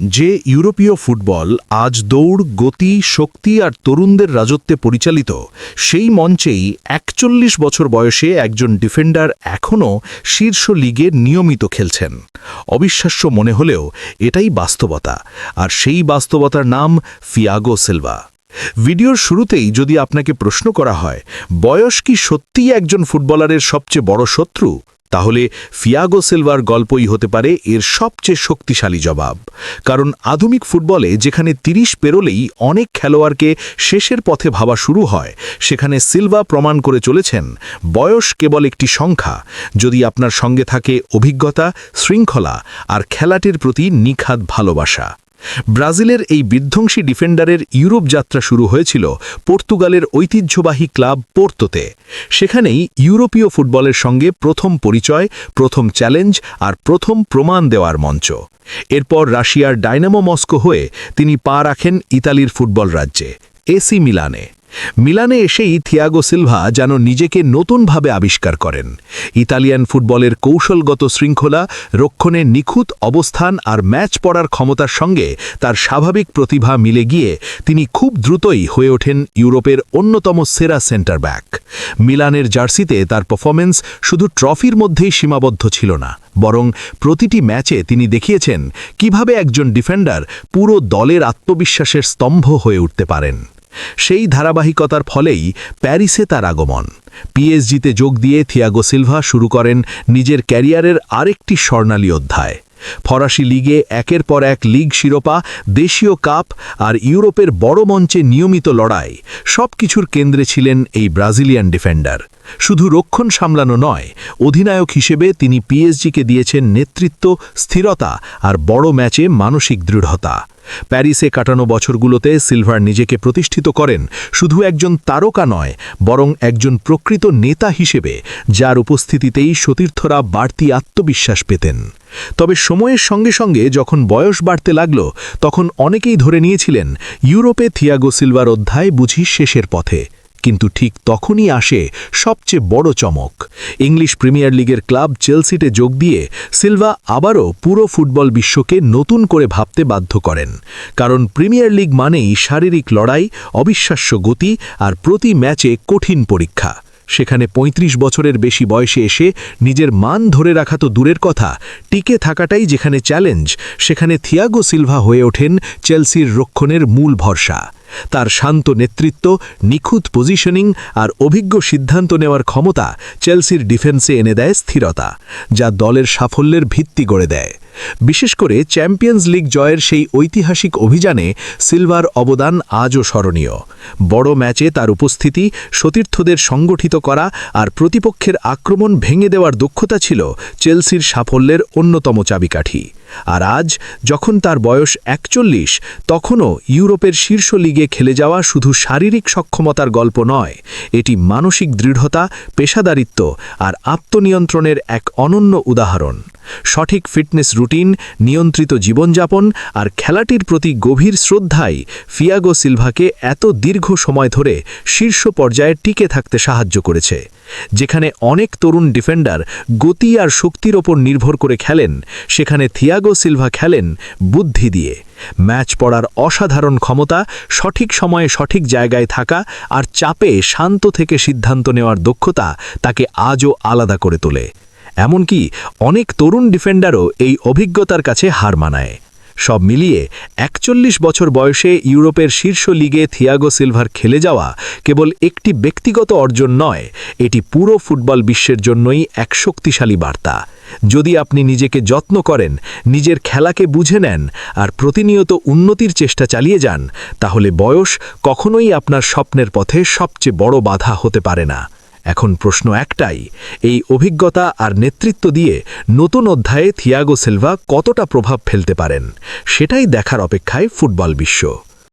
যে ইউরোপীয় ফুটবল আজ দৌড়, গতি, শক্তি আর তরুণদের রাজত্বে পরিচালিত, সেই মঞ্চেই একচল্লিশ বছর বয়সে একজন ডিফেন্ডার এখনও শীর্ষ লিগে নিয়মিত খেলছেন। অবিশ্বাস্য মনে হলেও এটাই বাস্তবতা, আর সেই বাস্তবতার নাম ফিয়াগো সিলভা। ভিডিওর শুরুতেই যদি আপনাকে প্রশ্ন করা হয়, বয়স কি সত্যিই একজন ফুটবলারের সবচেয়ে বড় শত্রু? তাহলে ফিয়াগো সিলভার গল্পই হতে পারে এর সবচেয়ে শক্তিশালী জবাব। কারণ আধুনিক ফুটবলে যেখানে তিরিশ পেরোলেই অনেক খেলোয়াড়কে শেষের পথে ভাবা শুরু হয়, সেখানে সিলভা প্রমাণ করে চলেছেন, বয়স কেবল একটি সংখ্যা। যদি আপনার সঙ্গে থাকে অভিজ্ঞতা, শৃঙ্খলা আর খেলাটির প্রতি নিখাত ভালোবাসা। ব্রাজিলের এই বিধ্বংসী ডিফেন্ডারের ইউরোপ যাত্রা শুরু হয়েছিল পর্তুগালের ঐতিহ্যবাহী ক্লাব পোর্তোতে। সেখানেই ইউরোপীয় ফুটবলের সঙ্গে প্রথম পরিচয়, প্রথম চ্যালেঞ্জ আর প্রথম প্রমাণ দেওয়ার মঞ্চ। এরপর রাশিয়ার ডাইনামো মস্কো হয়ে তিনি পা রাখেন ইতালির ফুটবল রাজ্যে, এসি মিলানে। মিলানে এসেই থিয়াগো সিলভা যেন নিজেকে নতুনভাবে আবিষ্কার করেন। ইতালিয়ান ফুটবলের কৌশলগত শৃঙ্খলা, রক্ষণে নিখুঁত অবস্থান আর ম্যাচ পড়ার ক্ষমতার সঙ্গে তার স্বাভাবিক প্রতিভা মিলে গিয়ে তিনি খুব দ্রুতই হয়ে ওঠেন ইউরোপের অন্যতম সেরা সেন্টার ব্যাক। মিলানের জার্সিতে তার পারফরমেন্স শুধু ট্রফির মধ্যেই সীমাবদ্ধ ছিল না, বরং প্রতিটি ম্যাচে তিনি দেখিয়েছেন কীভাবে একজন ডিফেন্ডার পুরো দলের আত্মবিশ্বাসের স্তম্ভ হয়ে উঠতে পারেন। সেই ধারাবাহিকতার ফলেই প্যারিসে তার আগমন। পিএসজিতে যোগ দিয়ে থিয়াগো সিলভা শুরু করেন নিজের ক্যারিয়ারের আরেকটি স্বর্ণালী অধ্যায়। ফরাসি লিগে একের পর এক লিগ শিরোপা, দেশীয় কাপ আর ইউরোপের বড় মঞ্চে নিয়মিত লড়াই সব কিছুর কেন্দ্রে ছিলেন এই ব্রাজিলিয়ান ডিফেন্ডার। শুধু রক্ষণ সামলানো নয়, অধিনায়ক হিসেবে তিনি পিএসজিকে দিয়েছেন নেতৃত্ব, স্থিরতা আর বড় ম্যাচে মানসিক দৃঢ়তা। প্যারিসে কাটানো বছরগুলোতে সিলভার নিজেকে প্রতিষ্ঠিত করেন শুধু একজন তারকা নয়, বরং একজন প্রকৃত নেতা হিসেবে, যার উপস্থিতিতেই সতীর্থরা বাড়তি আত্মবিশ্বাস পেতেন। তবে সময়ের সঙ্গে সঙ্গে যখন বয়স বাড়তে লাগল, তখন অনেকেই ধরে নিয়েছিলেন, ইউরোপে থিয়াগো সিলভার অধ্যায় বুঝি শেষের পথে। কিন্তু ঠিক তখনই আসে সবচেয়ে বড় চমক। ইংলিশ প্রিমিয়ার লিগের ক্লাব চেলসিতে যোগ দিয়ে সিলভা আবারও পুরো ফুটবল বিশ্বকে নতুন করে ভাবতে বাধ্য করেন। কারণ প্রিমিয়ার লিগ মানেই শারীরিক লড়াই, অবিশ্বাস্য গতি আর প্রতি ম্যাচে কঠিন পরীক্ষা। সেখানে ৩৫ বছরের বেশি বয়সে এসে নিজের মান ধরে রাখা তো দূরের কথা, টিকে থাকাটাই যেখানে চ্যালেঞ্জ, সেখানে থিয়াগো সিলভা হয়ে ওঠেন চেলসির রক্ষণের মূল ভরসা। তার শান্ত নেতৃত্ব, নিখুঁত পজিশনিং আর অভিজ্ঞ সিদ্ধান্ত নেওয়ার ক্ষমতা চেলসির ডিফেন্সে এনে দেয় স্থিরতা, যা দলের সাফল্যের ভিত্তি গড়ে দেয়। বিশেষ করে চ্যাম্পিয়ন্স লিগ জয়ের সেই ঐতিহাসিক অভিযানে সিলভার অবদান আজও স্মরণীয়। বড় ম্যাচে তার উপস্থিতি, সতীর্থদের সংগঠিত করা আর প্রতিপক্ষের আক্রমণ ভেঙে দেওয়ার দক্ষতা ছিল চেলসির সাফল্যের অন্যতম চাবিকাঠি। আর আজ, যখন তার বয়স একচল্লিশ, তখনও ইউরোপের শীর্ষ লিগে খেলে যাওয়া শুধু শারীরিক সক্ষমতার গল্প নয়, এটি মানসিক দৃঢ়তা, পেশাদারিত্ব আর আত্মনিয়ন্ত্রণের এক অনন্য উদাহরণ। সঠিক ফিটনেস রুটিন, নিয়ন্ত্রিত জীবনযাপন আর খেলাটির প্রতি গভীর শ্রদ্ধাই ফিয়াগো সিলভাকে এত দীর্ঘ সময় ধরে শীর্ষ পর্যায়ে টিকে থাকতে সাহায্য করেছে, যেখানে অনেক তরুণ ডিফেন্ডার গতি আর শক্তির ওপর নির্ভর করে খেলেন, সেখানে থিয়াগো সিলভা খেলেন বুদ্ধি দিয়ে। ম্যাচ পড়ার অসাধারণ ক্ষমতা, সঠিক সময়ে সঠিক জায়গায় থাকা আর চাপে শান্ত থেকে সিদ্ধান্ত নেওয়ার দক্ষতা তাকে আজও আলাদা করে তোলে। এমনকি অনেক তরুণ ডিফেন্ডারও এই অভিজ্ঞতার কাছে হার মানায়। সব মিলিয়ে একচল্লিশ বছর বয়সে ইউরোপের শীর্ষ লিগে থিয়াগো সিলভার খেলে যাওয়া কেবল একটি ব্যক্তিগত অর্জন নয়, এটি পুরো ফুটবল বিশ্বের জন্যই এক শক্তিশালী বার্তা। যদি আপনি নিজেকে যত্ন করেন, নিজের খেলাকে বুঝে নেন আর প্রতিনিয়ত উন্নতির চেষ্টা চালিয়ে যান, তাহলে বয়স কখনোই আপনার স্বপ্নের পথে সবচেয়ে বড় বাধা হতে পারে না। এখন প্রশ্ন একটাই, এই অভিজ্ঞতা আর নেতৃত্ব দিয়ে নতুন অধ্যায়ে থিয়াগো সিলভা কতটা প্রভাব ফেলতে পারেন? সেটাই দেখার অপেক্ষায় ফুটবল বিশ্ব।